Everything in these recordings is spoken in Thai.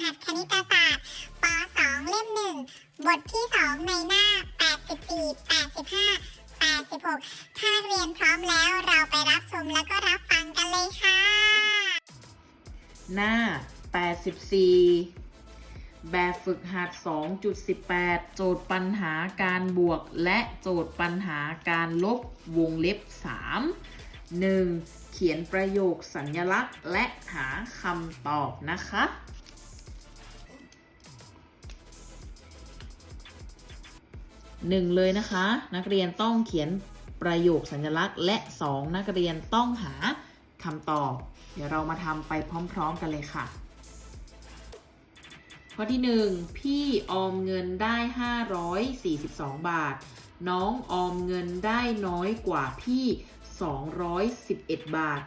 หัสคณิตศาสตร์ป .2 เล่ม1บทที่ 2 ในหน้า 84 85 86 ถ้าเรียนพร้อมแล้วเราไปรับชมแล้วก็รับฟังกันเลยค่ะ หน้า 84 แบบฝึกหัด 2.18 โจทย์ปัญหาการบวก และโจทย์ปัญหาการลบวงเล็บ 3 1. เขียนประโยคสัญลักษณ์และหาคำตอบนะคะ หนึ่งเลยนะคะ นักเรียนต้องเขียนประโยคสัญลักษณ์ และ 2 นักเรียนต้องหาคำตอบ เดี๋ยวเรามาทำไปพร้อมๆกันเลยค่ะ ข้อที่ 1 พี่ออมเงินได้ 542 บาท น้องออมเงินได้น้อยกว่าพี่ 211 บาท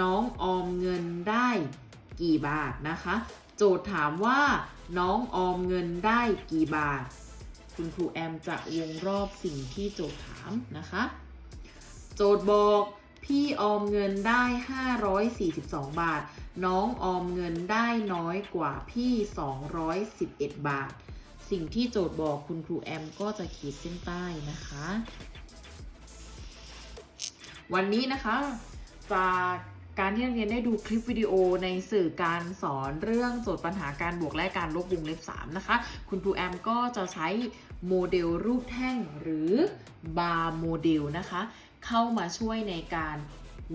น้องออมเงินได้กี่บาทนะคะ โจทย์ถามว่า น้องออมเงินได้กี่บาท คุณครูแอมจะวงรอบสิ่งที่โจทย์ถามนะคะ โจทย์บอกพี่ออมเงินได้ 542 บาท น้องออมเงินได้น้อยกว่าพี่ 211 บาท สิ่งที่โจทย์บอกคุณครูแอมก็จะขีดเส้นใต้นะคะ วันนี้นะคะจากการที่นักเรียนได้ดูคลิปวิดีโอในสื่อการสอนเรื่องโจทย์ปัญหาการบวกและการลบวงเล็บ 3 นะคะ คุณครูแอมก็จะใช้ โมเดลรูปแท่งหรือบาร์โมเดลนะคะ เข้ามาช่วยในการ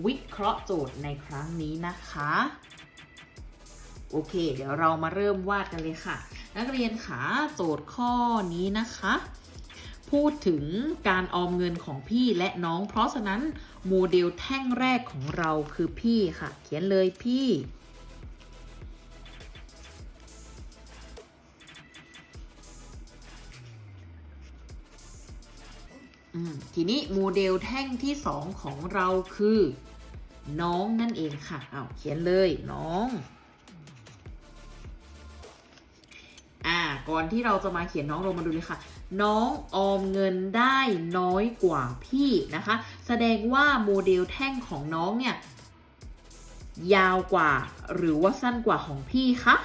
วิเคราะห์โจทย์ในครั้งนี้นะคะ โอเค เดี๋ยวเรามาเริ่มวาดกันเลยค่ะ นักเรียนขาโจทย์ข้อนี้นะคะ พูดถึงการออมเงินของพี่และน้อง เพราะฉะนั้นโมเดลแท่งแรกของเราคือพี่ค่ะ เขียนเลยพี่ ทีนี้โมเดลแท่งที่ 2 ของเราคือ น้องนั่นเองค่ะ เอาเขียนเลยน้องอ่าก่อนที่เราจะมาเขียนน้องเรามาดูเลยค่ะ น้องออมเงินได้น้อยกว่าพี่นะคะ แสดงว่าโมเดลแท่งของน้องเนี่ยยาวกว่าหรือว่าสั้นกว่าของพี่คะ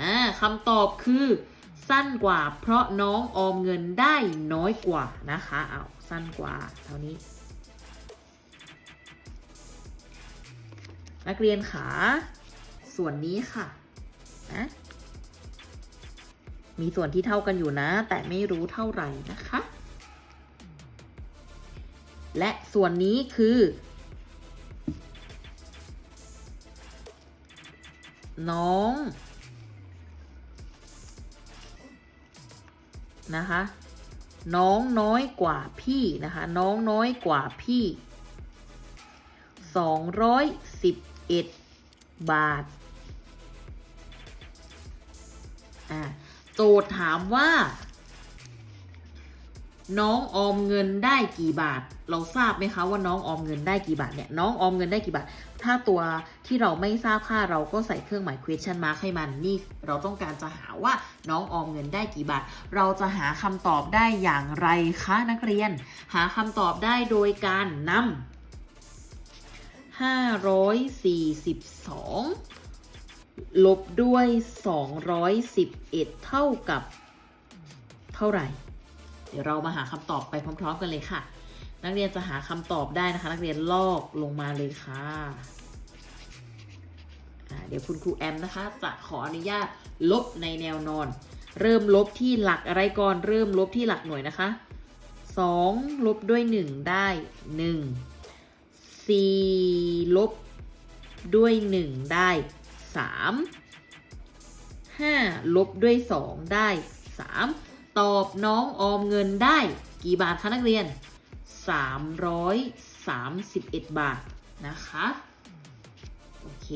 อ่าคำตอบคือ สั้นกว่า เพราะน้องออมเงินได้น้อยกว่านะคะเอาสั้นกว่าเท่านี้ นักเรียนขาส่วนนี้ค่ะนะมีส่วนที่เท่ากันอยู่นะ แต่ไม่รู้เท่าไหร่นะคะ และส่วนนี้คือ น้อง นะคะ น้องน้อยกว่าพี่นะคะ น้องน้อยกว่าพี่211บาท อ่าโจทย์ถามว่า น้องออมเงินได้กี่บาท เราทราบไหมคะว่าน้องออมเงินได้กี่บาทเนี่ยน้องออมเงินได้กี่บาท ถ้าตัวที่เราไม่ทราบค่าเราก็ใส่เครื่องหมาย question mark ให้มันนี่เราต้องการจะหาว่าน้องออมเงินได้กี่บาท เราจะหาคำตอบได้อย่างไรคะนักเรียน หาคำตอบได้โดยการนำ542 ลบด้วย 211 เท่ากับเท่าไหร่ เดี๋ยวเรามาหาคำตอบไปพร้อม ๆ กันเลยค่ะ นักเรียนจะหาคำตอบได้นะคะ นักเรียนลอกลงมาเลยค่ะเดี๋ยวคุณครูแอมนะคะ จะขออนุญาตลบในแนวนอน เริ่มลบที่หลักอะไรก่อนเริ่มลบที่หลักหน่วยนะคะ 2 ลบด้วย 1 ได้ 1 4 ลบด้วย 1 ได้ 3 5 ลบด้วย 2 ได้ 3 ตอบน้องออมเงินได้ กี่บาทคะนักเรียน 331 บาทนะคะ โอเค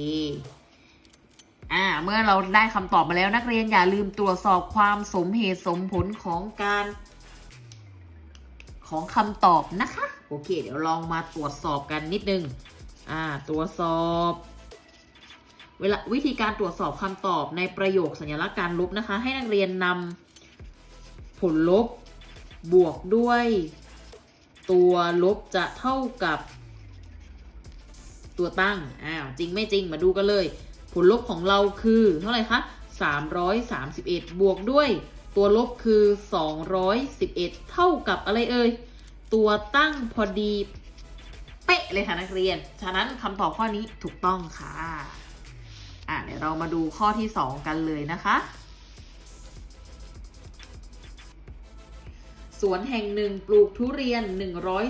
อ่าเมื่อเราได้คำตอบมาแล้วนักเรียนอย่าลืมตรวจสอบความสมเหตุสมผลของการ ของคำตอบนะคะ โอเค เดี๋ยวลองมาตรวจสอบกันนิดนึงอ่าตรวจสอบ เวลาวิธีการตรวจสอบคำตอบในประโยคสัญลักษณ์การลบนะคะ ให้นักเรียนนำผลลบบวกด้วย ตัวลบจะเท่ากับตัวตั้ง อ้าว จริงไม่จริงมาดูกันเลย ผลลบของเราคือเท่าไหร่คะ 331 บวกด้วย ตัวลบคือ 211 เท่ากับอะไรเอ่ย ตัวตั้งพอดี เป๊ะเลยค่ะนักเรียน ฉะนั้นคำตอบข้อนี้ถูกต้องค่ะ อะเดี๋ยวเรามาดูข้อที่ 2 กันเลยนะคะ สวนแห่งหนึ่งปลูกทุเรียน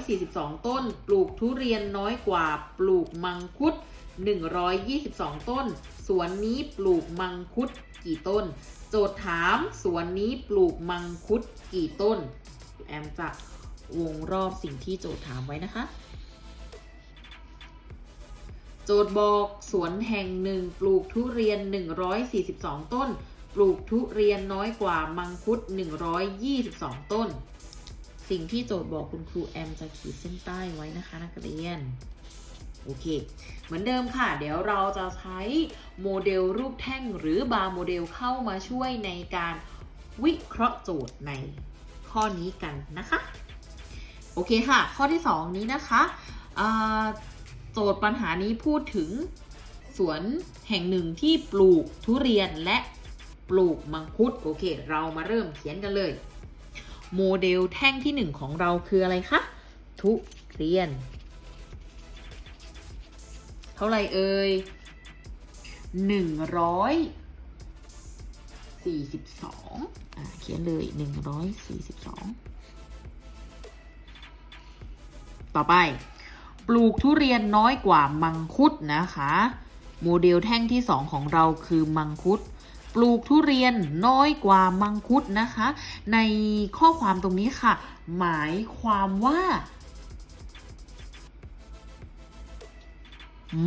142 ต้น ปลูกทุเรียนน้อยกว่า ปลูกมังคุด 122 ต้น สวนนี้ปลูกมังคุดกี่ต้น โจทย์ถามสวนนี้ปลูกมังคุดกี่ต้น แอมจะวงรอบสิ่งที่โจทย์ถามไว้นะคะ โจทย์บอกสวนแห่งหนึ่งปลูกทุเรียน 142 ต้นปลูกทุเรียนน้อยกว่ามังคุด 122 ต้น สิ่งที่โจทย์บอกคุณครูแอมจะขีดเส้นใต้ไว้นะคะนักเรียน โอเค เหมือนเดิมค่ะ เดี๋ยวเราจะใช้โมเดลรูปแท่งหรือบาร์โมเดลเข้ามาช่วยในการวิเคราะห์โจทย์ในข้อนี้กันนะคะ โอเคค่ะ ข้อที่ 2 นี้นะคะโจทย์ปัญหานี้พูดถึงสวนแห่งหนึ่งที่ปลูกทุเรียนและปลูกมังคุด โอเค เรามาเริ่มเขียนกันเลย โมเดลแท่งที่1ของเราคืออะไรคะ ทุเรียน เท่าไรเอ่ยหนึ่งร้อยสี่สิบสองอ่าเขียนเลยหนึ่งร้อยสี่สิบสองต่อไป ปลูกทุเรียนน้อยกว่ามังคุดนะคะ โมเดลแท่งที่สองของเราคือมังคุด ลูกทุเรียนน้อยกว่ามังคุดนะคะ ในข้อความตรงนี้ค่ะ หมายความว่า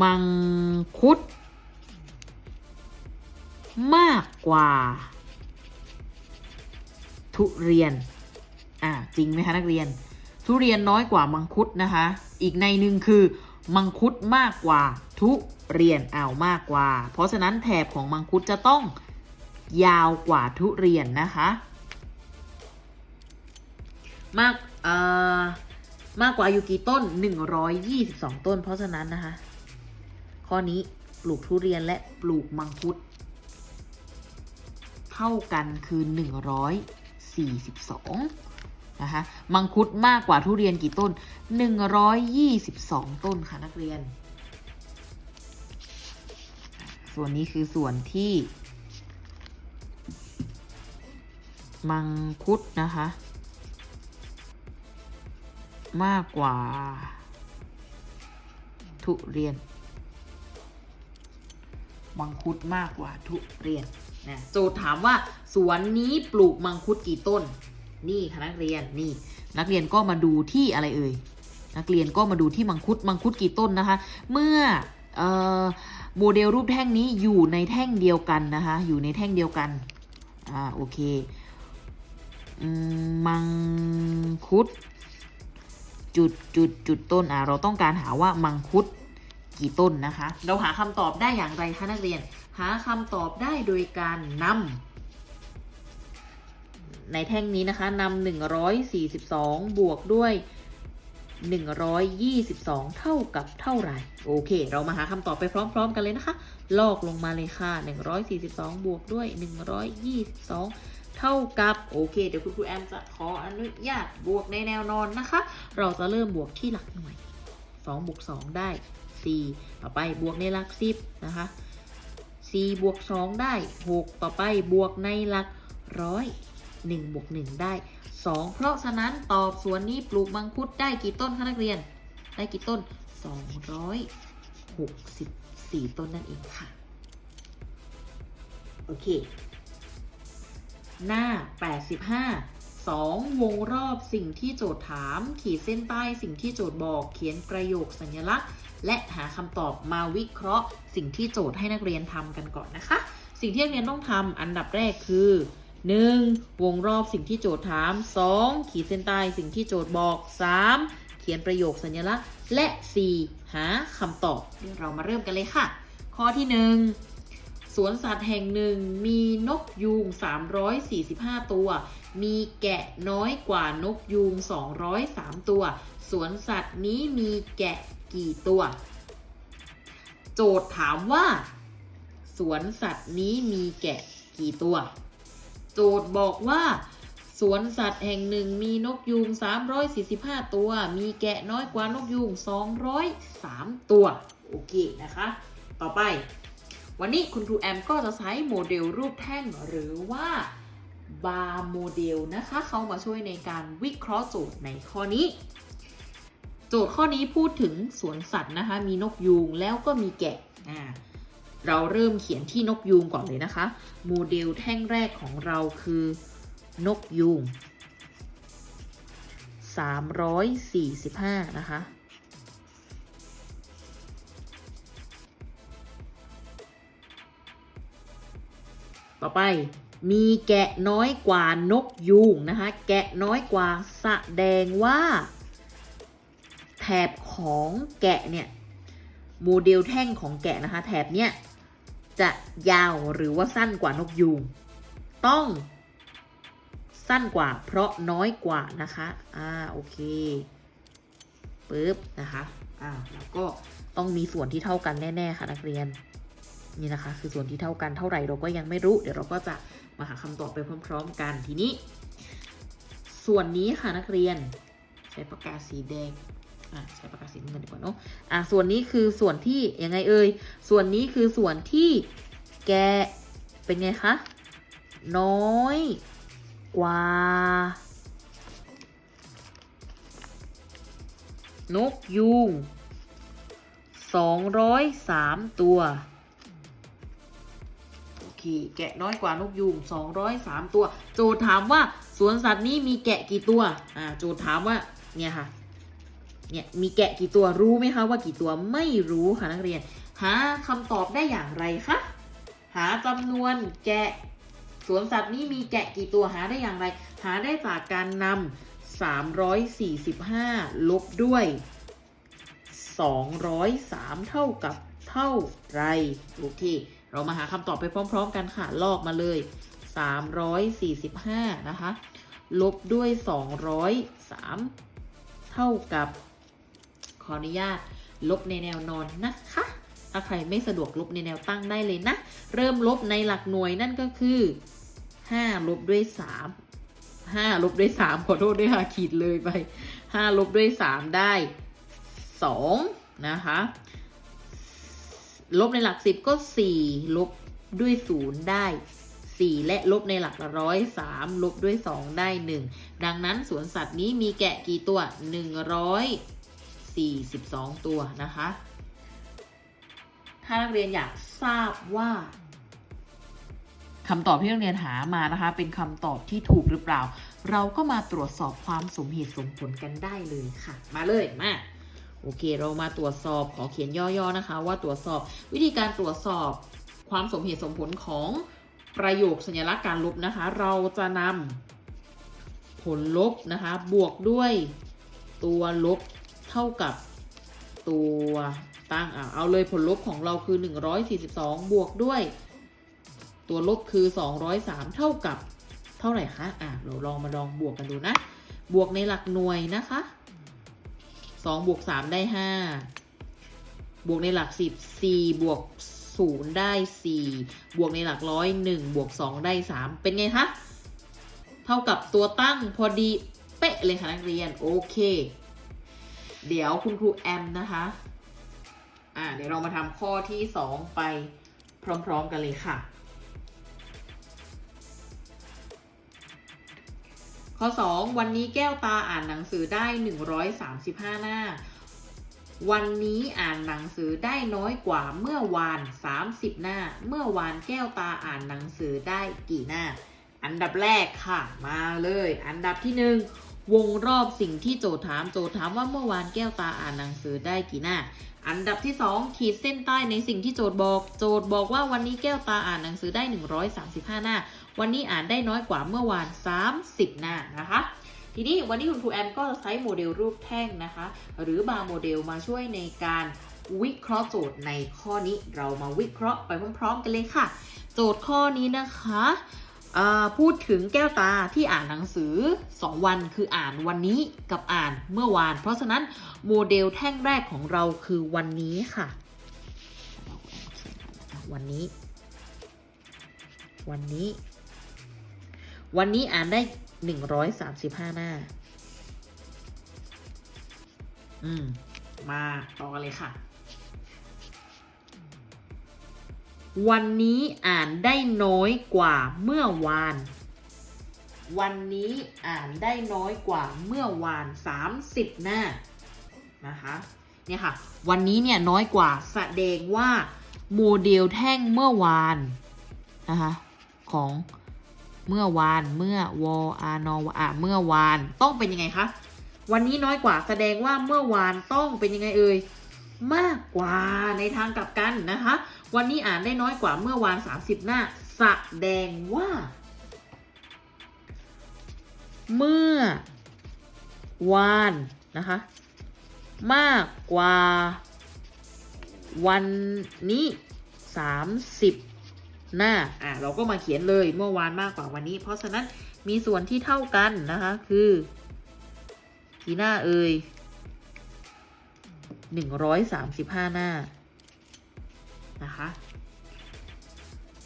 มังคุด มากกว่า ทุเรียน อ่าจริงไหมคะนักเรียน ทุเรียนน้อยกว่ามังคุดนะคะ อีกในหนึ่งคือ มังคุดมากกว่าทุเรียนอ้าวมากกว่า เพราะฉะนั้นแถบของมังคุดจะต้อง ยาวกว่าทุเรียนนะคะ มากเอ่อมากกว่าอยู่กี่ต้น 122 ต้น เพราะฉะนั้นนะคะ ข้อนี้ปลูกทุเรียนและปลูกมังคุด เท่ากันคือ 142 นะคะ มังคุดมากกว่าทุเรียนกี่ต้น 122 ต้นค่ะนักเรียน ส่วนนี้คือส่วนที่ มังคุดนะคะ มากกว่า ทุเรียน มังคุดมากกว่าทุเรียนนะโจทย์ถามว่าสวนนี้ปลูกมังคุดกี่ต้น นี่ค่ะนักเรียนนี่ นักเรียนก็มาดูที่อะไรเอ่ยนักเรียนก็มาดูที่มังคุดมังคุดกี่ต้นนะคะ เมื่อโมเดลรูปแท่งนี้อยู่ในแท่งเดียวกันนะคะ อยู่ในแท่งเดียวกัน อ่า โอเค มังคุด จุดจุดจุดต้นอ่าเราต้องการหาว่ามังคุดกี่ต้นนะคะ เราหาคำตอบได้อย่างไรคะนักเรียน หาคำตอบได้โดยการนำในแท่งนี้นะคะนำ142บวกด้วย122เท่ากับเท่าไหร่ โอเค เรามาหาคำตอบไปพร้อม ๆ กันเลยนะคะ ลอกลงมาเลยค่ะ142บวกด้วย122 เท่ากับโอเค เดี๋ยวคุณครูแอมจะขออนุญาตบวกในแนวนอนนะคะ เราจะเริ่มบวกที่หลักหน่วย2บวก2ได้ 4 ต่อไปบวกในหลัก 10 นะคะ 4 บวก 2 ได้ 6 ต่อไปบวกในหลักร้อย1บวก 1 ได้ 2 เพราะฉะนั้นตอบสวนนี้ปลูกมังคุดได้กี่ต้นคะนักเรียน ได้กี่ต้น 264 ต้นนั่นเองค่ะ โอเค หน้า 85 2 วงรอบสิ่งที่โจทย์ถาม ขีดเส้นใต้สิ่งที่โจทย์บอกเขียนประโยคสัญลักษณ์ และหาคำตอบมาวิเคราะห์ สิ่งที่โจทย์ให้นักเรียนทำกันก่อนนะคะ สิ่งที่นักเรียนต้องทำอันดับแรกคือ 1. วงรอบสิ่งที่โจทย์ถาม 2. ขีดเส้นใต้สิ่งที่โจทย์บอก 3. เขียนประโยคสัญลักษณ์ และ 4. หาคำตอบเดี๋ยวเรามาเริ่มกันเลยค่ะ ข้อที่ 1 สวนสัตว์แห่งหนึ่งมีนกยูง 345 ตัว มีแกะน้อยกว่านกยูง 203 ตัว สวนสัตว์นี้มีแกะกี่ตัว โจทย์ถามว่า สวนสัตว์นี้มีแกะกี่ตัว โจทย์บอกว่าสวนสัตว์แห่งหนึ่งมีนกยูง 345 ตัว มีแกะน้อยกว่านกยูง 203 ตัว โอเคนะคะ ต่อไป วันนี้คุณครูแอมก็จะใช้โมเดลรูปแท่งหรือว่าบาร์โมเดลนะคะ เข้ามาช่วยในการวิเคราะห์โจทย์ในข้อนี้ โจทย์ข้อนี้พูดถึงสวนสัตว์นะคะ มีนกยูงแล้วก็มีแกะอ่าเราเริ่มเขียนที่นกยูงก่อนเลยนะคะ โมเดลแท่งแรกของเราคือนกยูง345 นะคะ ต่อไปมีแกะน้อยกว่านกยูงนะคะ แกะน้อยกว่าแสดงว่า แถบของแกะเนี่ยโมเดลแท่งของแกะนะคะ แถบเนี้ยจะยาวหรือว่าสั้นกว่านกยูงต้อง สั้นกว่า เพราะน้อยกว่านะคะ อ่าโอเคปึ๊บนะคะ อ่าแล้วก็ต้องมีส่วนที่เท่ากันแน่ ๆ ค่ะนักเรียน นี่นะคะ คือส่วนที่เท่ากันเท่าไหร่เราก็ยังไม่รู้ เดี๋ยวเราก็จะมาหาคำตอบไปพร้อม ๆ กันทีนี้ ส่วนนี้ค่ะนักเรียน ใช้ปากกาสีแดงอะใช้ปากกาสีน้ำเงินดีกว่าเนาะอะส่วนนี้คือส่วนที่ยังไงเอ่ยส่วนนี้คือส่วนที่แกเป็นไงคะน้อยกว่านกยูง203 ตัว คแกะน้อยกว่านกยูง203 ตัว โจทย์ถามว่าสวนสัตว์นี้มีแกะกี่ตัวอ่าโจทย์ถามว่าเนี่ยค่ะเนี่ยมีแกะกี่ตัวรู้ไหมคะว่ากี่ตัวไม่รู้ค่ะนักเรียน หาคำตอบได้อย่างไรคะหาจำนวนแกะสวนสัตว์นี้มีแกะกี่ตัวหาได้อย่างไร หาได้จากการนำ345 ลบด้วย 203 เท่ากับเท่าไรโอเค เรามาหาคำตอบไปพร้อม ๆ กันค่ะ ลอกมาเลย 345 นะคะ ลบด้วย 203 เท่ากับ ขออนุญาต ลบในแนวนอนนะคะ ถ้าใครไม่สะดวกลบในแนวตั้งได้เลยนะ เริ่มลบในหลักหน่วยนั่นก็คือ 5 ลบด้วย 3 5 ลบด้วย3ขอโทษด้วยค่ะ ขีดเลยไป 5 ลบด้วย 3 ได้ 2 นะคะ ลบในหลัก10ก็4ลบด้วย0ได้4และลบในหลักร้อย3ลบด้วย2ได้1ดังนั้นสวนสัตว์นี้มีแกะกี่ตัว142ตัวนะคะ ถ้านักเรียนอยากทราบว่าคำตอบที่นักเรียนหามานะคะ เป็นคำตอบที่ถูกหรือเปล่า เราก็มาตรวจสอบความสมเหตุสมผลกันได้เลยค่ะ มาเลยมา โอเค เรามาตรวจสอบขอเขียนย่อๆนะคะ ว่าตรวจสอบวิธีการตรวจสอบความสมเหตุสมผลของประโยคสัญลักษณ์การลบนะคะ เราจะนำผลลบนะคะ บวกด้วยตัวลบเท่ากับตัวตั้งอะเอาเลยผลลบของเราคือ 142 บวกด้วย ตัวลบคือ 203 เท่ากับเท่าไหร่คะอะเราลองมาลองบวกกันดูนะ บวกในหลักหน่วยนะคะ 2บวก3ได้5บวกในหลัก10 4บวก0ได้4บวกในหลักร้อย1บวก2ได้3เป็นไงคะเท่ากับตัวตั้งพอดีเป๊ะเลยค่ะนักเรียนโอเค เดี๋ยวคุณครูแอมนะคะอ่าเดี๋ยวเรามาทำข้อที่2ไปพร้อม ๆ กันเลยค่ะ ข้อ 2 วันนี้แก้วตาอ่านหนังสือได้ 135 หน้า วันนี้อ่านหนังสือได้น้อยกว่าเมื่อวาน 30 หน้า เมื่อวานแก้วตาอ่านหนังสือได้กี่หน้า อันดับแรกค่ะ มาเลย อันดับที่หนึ่งวงรอบสิ่งที่โจทย์ถาม โจทย์ถามว่าเมื่อวานแก้วตาอ่านหนังสือได้กี่หน้าอันดับที่ 2 ขีดเส้นใต้ในสิ่งที่โจทย์บอก โจทย์บอกว่าวันนี้แก้วตาอ่านหนังสือได้ 135 หน้า วันนี้อ่านได้น้อยกว่าเมื่อวาน 30 หน้านะคะ ทีนี้วันนี้คุณครูแอมก็จะใช้โมเดลรูปแท่งนะคะ หรือบางโมเดลมาช่วยในการวิเคราะห์โจทย์ในข้อนี้เรามาวิเคราะห์ไปพร้อมๆกันเลยค่ะ โจทย์ข้อนี้นะคะพูดถึงแก้วตาที่อ่านหนังสือ 2 วันคืออ่านวันนี้กับอ่านเมื่อวาน เพราะฉะนั้นโมเดลแท่งแรกของเราคือวันนี้ค่ะ วันนี้ วันนี้ วันนี้อ่านได้หนึ่งร้อยสามสิบห้าหน้า อืม มาต่อกันเลยค่ะ วันนี้อ่านได้น้อยกว่าเมื่อวาน วันนี้อ่านได้น้อยกว่าเมื่อวาน30หน้า นะคะเนี่ยค่ะ วันนี้เนี่ยน้อยกว่าแสดงว่าโมเดลแท่งเมื่อวานนะคะของ เมื่อวาน เมื่อวอานอวอะเมื่อวาน ต้องเป็นยังไงคะ วันนี้น้อยกว่าแสดงว่าเมื่อวานต้องเป็นยังไงเอ่ย มากกว่าในทางกลับกันนะคะ วันนี้อ่านได้น้อยกว่าเมื่อวาน 30 หน้า แสดงว่า เมื่อวานนะคะ มากกว่า วันนี้ 30 หน้าอะเราก็มาเขียนเลยเมื่อวานมากกว่าวันนี้ เพราะฉะนั้นมีส่วนที่เท่ากันนะคะคือกี่หน้าเอ่ยหนึ่งร้อยสามสิบห้าหน้านะคะ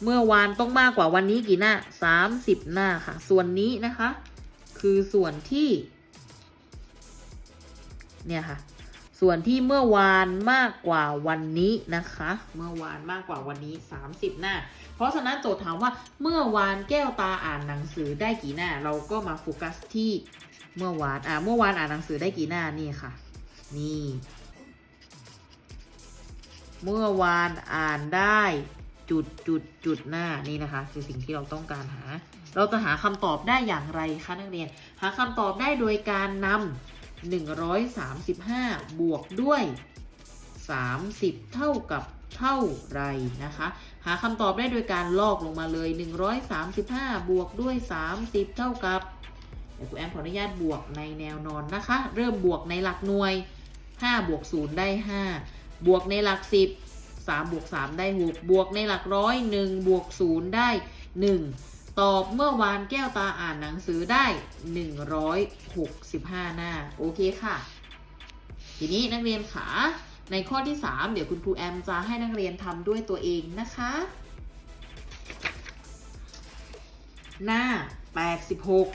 เมื่อวานต้องมากกว่าวันนี้กี่หน้าสามสิบหน้าค่ะ ส่วนนี้นะคะ คือส่วนที่ เนี่ยค่ะ ส่วนที่เมื่อวานมากกว่าวันนี้นะคะ เมื่อวานมากกว่าวันนี้ 30 หน้า เพราะฉะนั้นโจทย์ถามว่าเมื่อวานแก้วตาอ่านหนังสือได้กี่หน้า เราก็มาโฟกัสที่เมื่อวานอ่าเมื่อวานอ่านหนังสือได้กี่หน้านี่ค่ะ นี่ เมื่อวานอ่านได้จุดจุดจุดหน้านี่นะคะ คือสิ่งที่เราต้องการหา เราจะหาคำตอบได้อย่างไรคะนักเรียน หาคำตอบได้โดยการนำ 135 บวกด้วย 30 เท่ากับเท่าไรนะคะ หาคำตอบได้โดยการลอกลงมาเลย 135 บวกด้วย 30 เท่ากับเดี๋ยวครูแอมขออนุญาตบวกในแนวนอนนะคะ เริ่มบวกในหลักหน่วย 5 บวก 0 ได้ 5 บวกในหลัก 10 3 บวก 3 ได้ 6 บวกในหลักร้อย1บวก 0 ได้ 1 ตอบเมื่อวานแก้วตาอ่านหนังสือได้ 165 หน้า โอเคค่ะ ทีนี้นักเรียนขาในข้อที่ 3 เดี๋ยวคุณครูแอมจะให้นักเรียนทำด้วยตัวเองนะคะ หน้า 86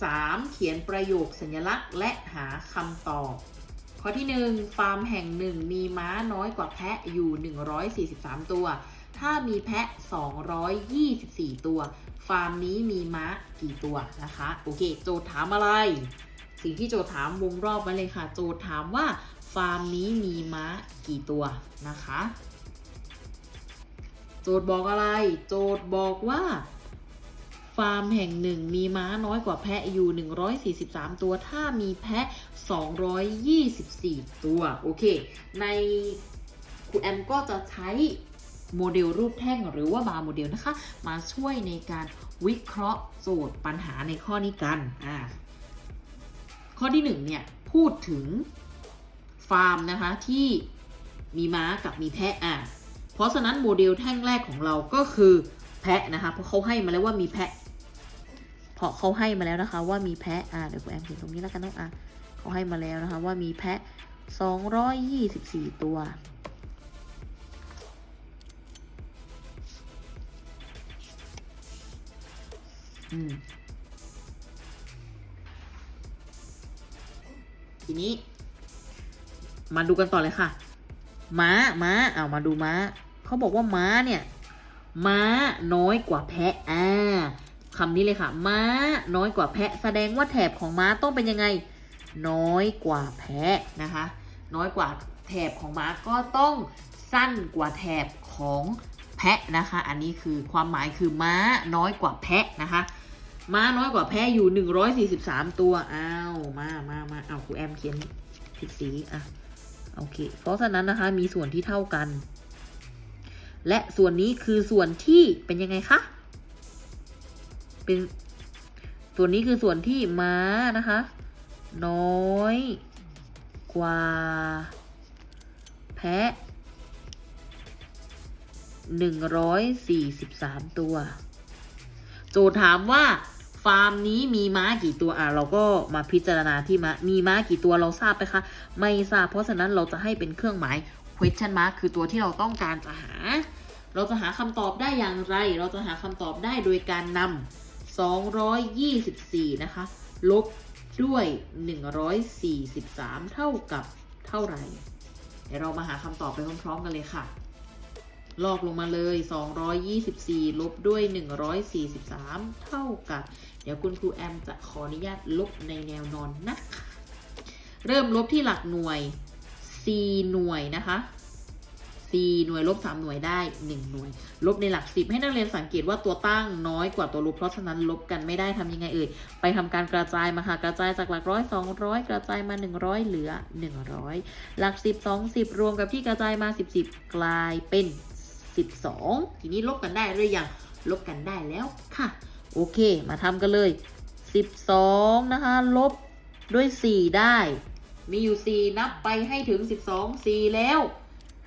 3. เขียนประโยคสัญลักษณ์และหาคำตอบ ข้อที่ 1 ฟาร์มแห่งหนึ่งมีม้าน้อยกว่าแพะอยู่ 143 ตัว ถ้ามีแพะ 224 ตัว ฟาร์มนี้มีม้ากี่ตัวนะคะ โอเค โจทย์ถามอะไร สิ่งที่โจทย์ถามวงรอบไว้เลยค่ะ โจทย์ถามว่า ฟาร์มนี้มีม้ากี่ตัวนะคะ โจทย์บอกอะไร โจทย์บอกว่า ฟาร์มแห่งหนึ่งมีม้าน้อยกว่าแพะอยู่ 143 ตัว ถ้ามีแพะ 224 ตัว โอเค ในครูแอมก็จะใช้ โมเดลรูปแท่งหรือว่าบาร์โมเดลนะคะ มาช่วยในการวิเคราะห์โจทย์ปัญหาในข้อนี้กันอ่าข้อที่หนึ่งเนี่ย พูดถึงฟาร์มนะคะ ที่มีม้ากับมีแพะอะเพราะฉะนั้นโมเดลแท่งแรกของเราก็คือแพะนะคะ เพราะเขาให้มาแล้วว่ามีแพะเพราะเขาให้มาแล้วนะคะ ว่ามีแพะอ่าเดี๋ยวคุณแอมเขียนตรงนี้แล้วกันเนาะอะเขาให้มาแล้วนะคะ ว่ามีแพะ 224 ตัว ทีนี้ มาดูกันต่อเลยค่ะ ม้า ม้า เอามาดูม้า เขาบอกว่าม้าเนี่ย ม้าน้อยกว่าแพะ อ่าคำนี้เลยค่ะ ม้าน้อยกว่าแพะ แสดงว่าแถบของม้าต้องเป็นยังไง น้อยกว่าแพะนะคะ น้อยกว่าแถบของม้าก็ต้องสั้นกว่าแถบของแพะนะคะ อันนี้คือความหมายคือม้าน้อยกว่าแพะนะคะ ม้าน้อยกว่าแพะอยู่143ตัว อ้าว มามามาเอาครูแอมเขียนผิดสีอะ โอเค เพราะฉะนั้นนะคะ มีส่วนที่เท่ากัน และส่วนนี้คือส่วนที่เป็นยังไงคะ เป็น ส่วนนี้คือส่วนที่ม้านะคะ น้อยกว่า แพะ143ตัว โจทย์ถามว่า ฟาร์มนี้มีม้ากี่ตัวอะเราก็มาพิจารณาที่ม้ามีม้ากี่ตัวเราทราบไหมคะ ไม่ทราบเพราะฉะนั้นเราจะให้เป็นเครื่องหมาย question mark คือตัวที่เราต้องการจะหา เราจะหาคำตอบได้อย่างไร เราจะหาคำตอบได้โดยการนำ224 นะคะ ลบด้วย 143 เท่ากับเท่าไหร่ เดี๋ยวเรามาหาคำตอบไปพร้อมๆกันเลยค่ะ ลอกลงมาเลย 224 ลบด้วย 143 เท่ากับ เดี๋ยวคุณครูแอมจะขออนุญาตลบในแนวนอนนะคะเริ่มลบที่หลักหน่วย 4 หน่วยนะคะ 4 หน่วยลบ 3 หน่วยได้ 1 หน่วย ลบในหลัก 10 ให้นักเรียนสังเกตว่าตัวตั้งน้อยกว่าตัวลบ เพราะฉะนั้นลบกันไม่ได้ทำยังไงเอ่ย ไปทำการกระจายมาค่ะ กระจายจากหลักร้อย 200 กระจายมา 100 เหลือ 100 หลัก 10 20 รวมกับที่กระจายมา 10 10 กลายเป็น 12 ทีนี้ลบกันได้หรือยัง ลบกันได้แล้วค่ะ โอเค มาทำกันเลย 12 นะคะ ลบด้วย 4 ได้ มีอยู่ 4 นับไปให้ถึง 12 4 แล้ว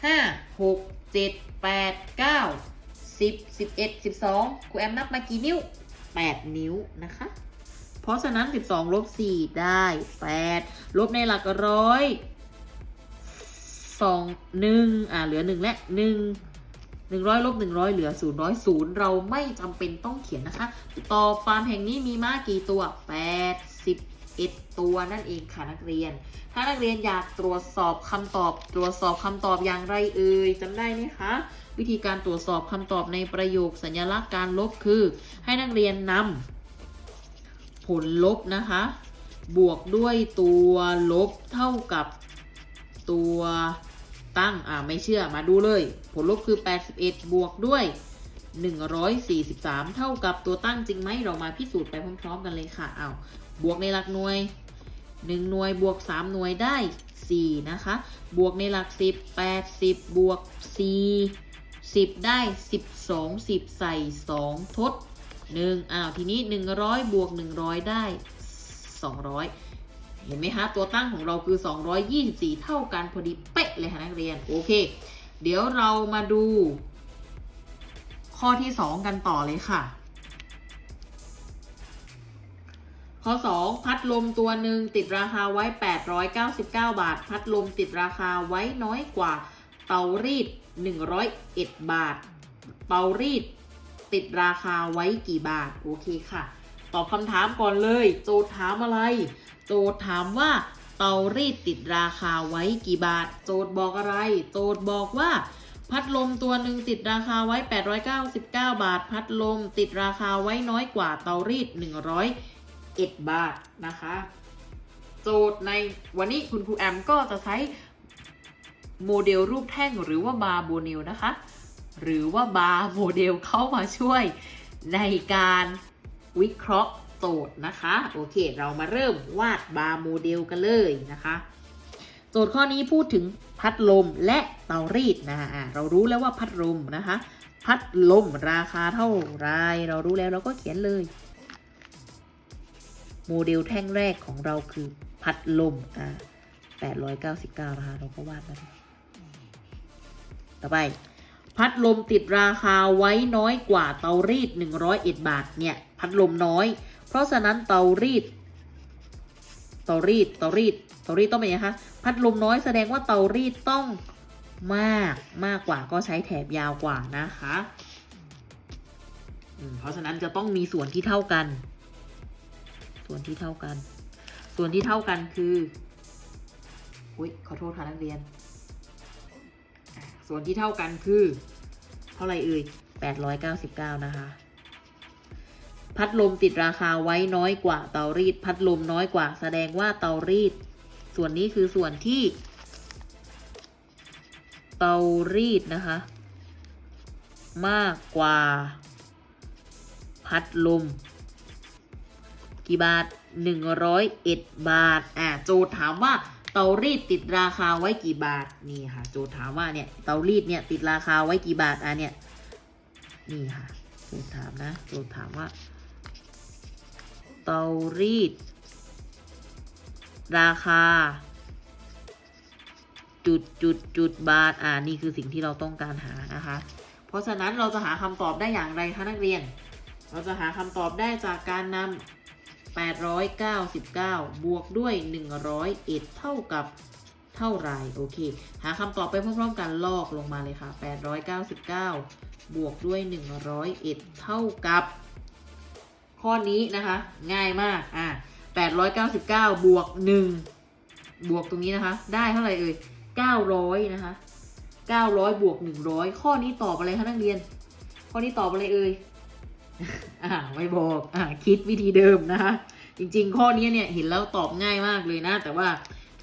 5 6 7 8 9 10 11 12ครูแอมนับมากี่นิ้ว 8 นิ้วนะคะ เพราะฉะนั้น 12 ลบ 4 ได้ 8 ลบในหลักร้อย2 1อ่าเหลือ1และ1 100ลบ100 เหลือ 0 0 0 เราไม่จำเป็นต้องเขียนนะคะ ต่อฟาร์มแห่งนี้มีม้ากี่ตัว 81 ตัวนั่นเองค่ะนักเรียน ถ้านักเรียนอยากตรวจสอบคำตอบ ตรวจสอบคำตอบอย่างไรเอ่ยจำได้ไหมคะวิธีการตรวจสอบคำตอบในประโยคสัญลักษณ์การลบคือ ให้นักเรียนนำผลลบนะคะ บวกด้วยตัวลบเท่ากับตัว ตั้งอ่าไม่เชื่อมาดูเลย ผลลบคือ 81 บวกด้วย 143 เท่ากับตัวตั้งจริงไหมเรามาพิสูจน์ไปพร้อมๆกันเลยค่ะเอาบวกในหลักหน่วย 1 หน่วยบวก 3 หน่วยได้ 4 นะคะ บวกในหลัก 10 80 บวก 4 10 ได้ 12 10 ใส่ 2 ทด 1อ้าวทีนี้ 100 บวก 100 ได้ 200 เห็นไหมคะตัวตั้งของเราคือ 224 เท่ากันพอดีเป๊ะเลยค่ะนักเรียนโอเค เดี๋ยวเรามาดู ข้อที่ 2 กันต่อเลยค่ะ ข้อ 2 พัดลมตัวหนึ่งติดราคาไว้ 899 บาท พัดลมติดราคาไว้น้อยกว่าเตารีด 101 บาท เตารีดติดราคาไว้กี่บาท โอเคค่ะ ตอบคำถามก่อนเลย โจทย์ถามอะไร โจทย์ถามว่า เตารีดติดราคาไว้กี่บาท โจทย์บอกอะไร โจทย์บอกว่า พัดลมตัวหนึ่งติดราคาไว้ 899 บาท พัดลมติดราคาไว้น้อยกว่าเตารีด 101 บาทนะคะ โจทย์ในวันนี้คุณครูแอมก็จะใช้โมเดลรูปแท่งหรือว่าบาร์โมเดลนะคะ หรือว่าบาร์โมเดลเข้ามาช่วยในการ วิเคราะห์โจทย์นะคะ โอเค เรามาเริ่มวาดบาร์โมเดลกันเลยนะคะ โจทย์ข้อนี้พูดถึงพัดลมและเตารีดนะะเรารู้แล้วว่าพัดลมนะคะ พัดลมราคาเท่าไรเรารู้แล้วเราก็เขียนเลย โมเดลแท่งแรกของเราคือพัดลมอ่า899นะคะ เราก็วาดมาต่อไป พัดลมติดราคาไว้น้อยกว่าเตารีด101บาทเนี่ย พัดลมน้อย เพราะฉะนั้นเตารีด เตารีด เตารีด เตารีดต้องเป็นยังไงคะ พัดลมน้อยแสดงว่าเตารีดต้องมากมากกว่าก็ใช้แถบยาวกว่านะคะ เพราะฉะนั้นจะต้องมีส่วนที่เท่ากัน ส่วนที่เท่ากัน ส่วนที่เท่ากันคือ อุ้ยขอโทษค่ะนักเรียน ส่วนที่เท่ากันคือ เท่าไรเอ่ย899 นะคะ พัดลมติดราคาไว้น้อยกว่าเตารีด พัดลมน้อยกว่า แสดงว่าเตารีด ส่วนนี้คือส่วนที่ เตารีดนะคะ มากกว่า พัดลม กี่บาท 101 บาทอะโจทย์ถามว่าเตารีดติดราคาไว้กี่บาทนี่ค่ะ โจทย์ถามว่าเนี่ยเตารีดเนี่ยติดราคาไว้กี่บาทอะเนี่ยนี่ค่ะโจทย์ถามนะโจทย์ถามว่า ตารีด ราคา จุดจุดจุดบาท อ่า นี่คือสิ่งที่เราต้องการหานะคะ เพราะฉะนั้นเราจะหาคำตอบได้อย่างไรคะนักเรียน เราจะหาคำตอบได้จากการนำ899 บวกด้วย 101 เท่ากับเท่าไรโอเค หาคำตอบไปพร้อมๆกันลอกลงมาเลยค่ะ 899 บวกด้วย 101 เท่ากับ ข้อนี้นะคะ ง่ายมากอะ899 บวก 1 บวกตรงนี้นะคะ ได้เท่าไหร่เอ่ย900 นะคะ 900 บวก 100 ข้อนี้ตอบอะไรคะนักเรียน ข้อนี้ตอบอะไรเอ่ยอ่าไม่บอกอ่าคิดวิธีเดิมนะคะ จริงๆ ข้อนี้เนี่ยเห็นแล้วตอบง่ายมากเลยนะ แต่ว่า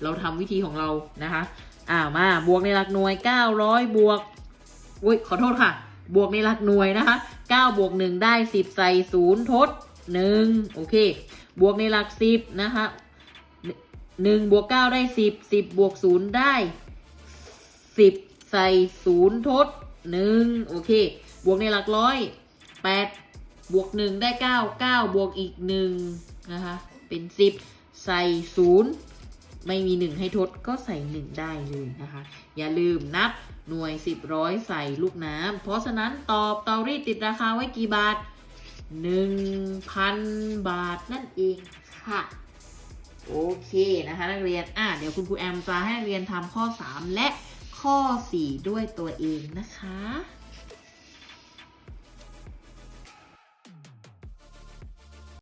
เราทำวิธีของเรานะคะ อ่ามาบวกในหลักหน่วย 900 บวกอุ้ยขอโทษค่ะ บวกในหลักหน่วยนะคะ 9 บวก 1 ได้ 10 ใส่ 0 ทด 1โอเค บวกในหลัก10นะคะ1บวก9ได้10 10บวก0ได้10ใส่0ทด1โอเค บวกในหลักร้อย8บวก1ได้9 9บวกอีก1นะคะ เป็น10ใส่0ไม่มี1ให้ทดก็ใส่1ได้เลยนะคะ อย่าลืมนับหน่วย10ร้อยใส่ลูกน้ำเพราะฉะนั้นตอบเตารีดติดราคาไว้กี่บาท 1,000 บาทนั่นเองค่ะ โอเคนะคะนักเรียน อะเดี๋ยวคุณครูแอมจะให้นักเรียนทำข้อ 3 และข้อ 4 ด้วยตัวเองนะคะ